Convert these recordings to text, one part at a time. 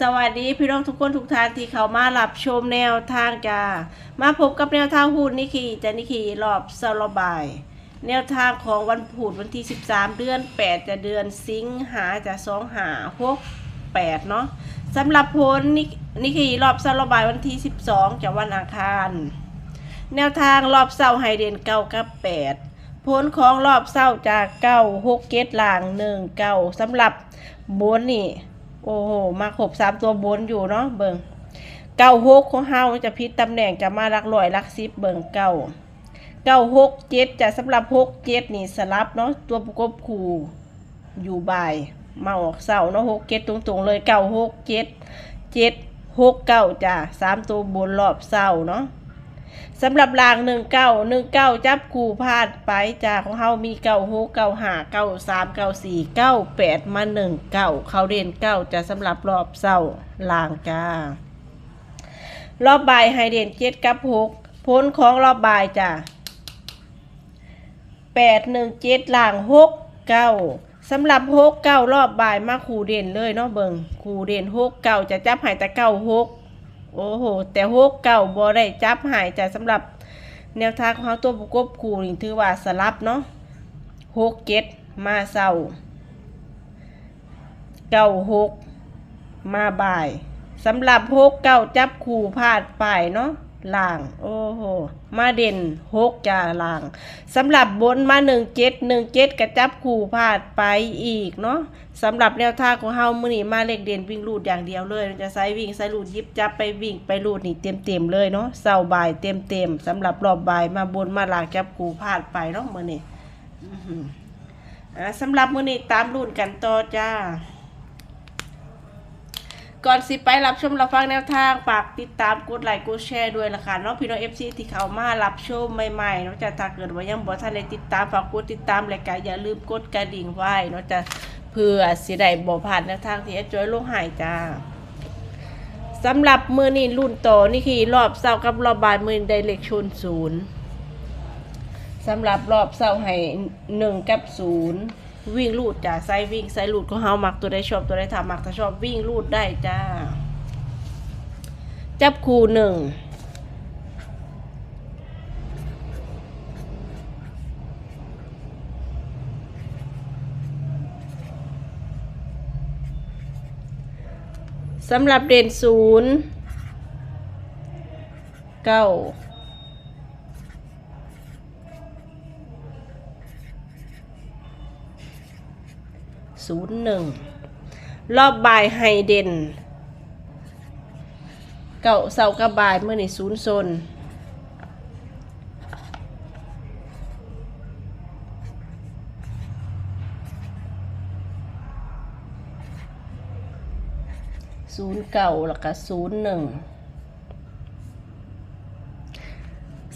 สวัสดีพี่น้องทุกคนทุกท่านที่เข้ามารับชมแนวทางจ้ามาพบกับแนวทางหุ้นนิคีจะนิคีรอบสลบาย แนวทางของวันพุธวันที่ 13 เดือน 8 จะเดือนสิงหาจะ2หา6 8เนาะสำหรับผลนินิคีรอบสลบายวันที่ 12จะวันอังคาร แนวทางรอบเศร้าไฮเดนเก้ากับแปดผลของรอบเศร้าจากเก้าหกเกตหลางหนึ่งเก้าสำหรับบนนี่ โอ้โหมาขบสามตัวบนอยู่เนาะเบิงเก้าหกของเฮาจะพิษตำแหน่งจะมารักลอยรักซิบเบิงเก้าเก้าหกเจ็ดจะสำหรับหกเจ็ดนี่สลับเนาะตัวประกบคู่อยู่บ่าย มาออกเสาเนาะหกเจ็ดตรงๆเลยเก้าหกเจ็ดเจ็ดหกเก้าจ้ะสามตัวบนรอบเสาเนาะ สำหรับรางหนึ่งเก้าหนึ่งเก้าจับคู่พาดไปจากของเฮามีเก้าหกเก้าห้าเก้าสามเก้าสี่เก้าแปดมาหนึ่งเก้าเขาเรียนเก้าจะสำหรับรอบเศร้าลางจ้ารอบบ่ายไฮเดนเจ็ดกับหกพ้นของรอบบ่ายจ้ะแปดหนึ่งเจ็ดลางหกเก้าสำหรับหกเก้ารอบบ่ายมาคูเด่นเลยเนาะเบิงคูเด่นหกเก้าจะจับหายแต่เก้าหก โอ้โห แต่หกเก่าบ่ได้จับหายใจสำหรับแนวทางของเขาตัวประกบคู่นี่ถือว่าสลับเนาะหกเก็ดมาเศร้าเก้าหกมาบ่ายสำหรับหกเก้าจับคู่พลาดไปเนาะ ล่าง โอ้โห มาเด่นหกจ่าล่างสำหรับบนมาหนึ่งเจ็ดหนึ่งเจ็ดกระจับคู่พาดไปอีกเนาะสำหรับแนวท่าของเฮามือนี้มาเลขเด่นวิ่งรูดอย่างเดียวเลยมันจะใช้วิ่งใช้รูดยิบจับไปวิ่งไปรูดนี่เต็มๆเลยเนาะเสาบ่ายเต็มๆสำหรับรอบบ่ายมาบนมาหลากจับกูพลาดไปเนาะมือนี่สำหรับมือนี้ตามรุ่นกันต่อจ้า ก่อนสิไปรับชมรับฟังแนวทางฝากติดตามกดไลค์กดแชร์ด้วยละค่ะเนาะพี่น้อง FC ที่เขามารับชมใหม่ๆเนาะจะถ้าเกิดว่ายังบ่ทันได้ติดตามฝากกดติดตามรายการอย่าลืมกดกระดิ่งไว้เนาะจะเพื่อสิได้บ่พลาดแนวทางที่จอยลงหายจ้าสำหรับมือนี้รุ่นโตนี่คือรอบเศร้ากับรอบบายมือไดเลขชนศูนย์สำหรับรอบเศร้าให้หนึ่งกับศูนย์ วิ่งลูดจ้าไซวิ่งไซลูดของเฮามักตัวได้ชอบตัวได้ทำมักถ้าชอบวิ่งลูดได้จ้า จับคู่หนึ่งสำหรับเด่นศูนย์เก้า ศูนย์หนึ่งรอบบายไฮเดนเก่าเสากับบายเมื่อในศูนย์โซนศูนย์เก่าแล้วก็ศูนย์หนึ่ง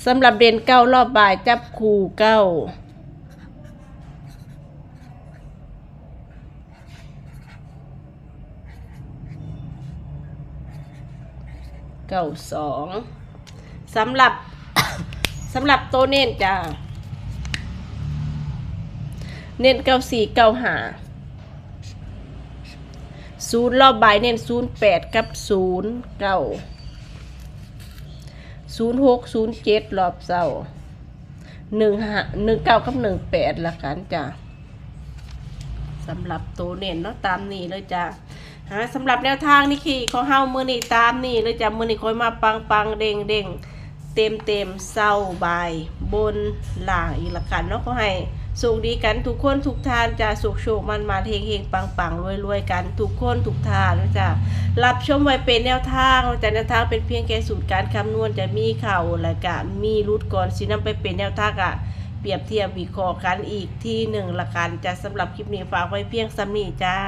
สำหรับเดนเก้ารอบบายจับคู่เก้า เก้าสองสำหรับสำหรับโตวเน้นจ้าเน้นเก้าสี่เก้าห้าศูนย์รอบใบเน้นศูนย์แปดกับศูนย์เก้าศูนย์หกศูนย์เจ็ดรอบเสาหนึ่งห้าหนึ่งเก้ากับหนึ่งแปดละกันจ้าสำหรับตัวเน้นเนาะตามนี้เลยจ้า ฮะสำหรับแนวทางนี่คือของเฮามือนี่ตามนี่เลยจะมือนี่คอยมาปังปังเด้งเด้งเต็มเต็มเศร้าบายบนหล่างอีกละกันเนาะเขาให้สุขดีกันทุกคนทุกทานจะสุขโชคมันมาเฮงเฮงปังปังรวยรวยกันทุกคนทุกทานนะจ๊ะรับชมไว้เป็นแนวทางนะจ๊ะแนวทางเป็นเพียงแค่สูตรการคำนวณจะมีเข่าและกะมีรุดก่อนสินำไปเป็นแนวทางอะเปรียบเทียบวิเคราะห์กันอีกที่หนึ่งละกันจะสำหรับคลิปนี้ฝากไว้เพียงสำนีจ้า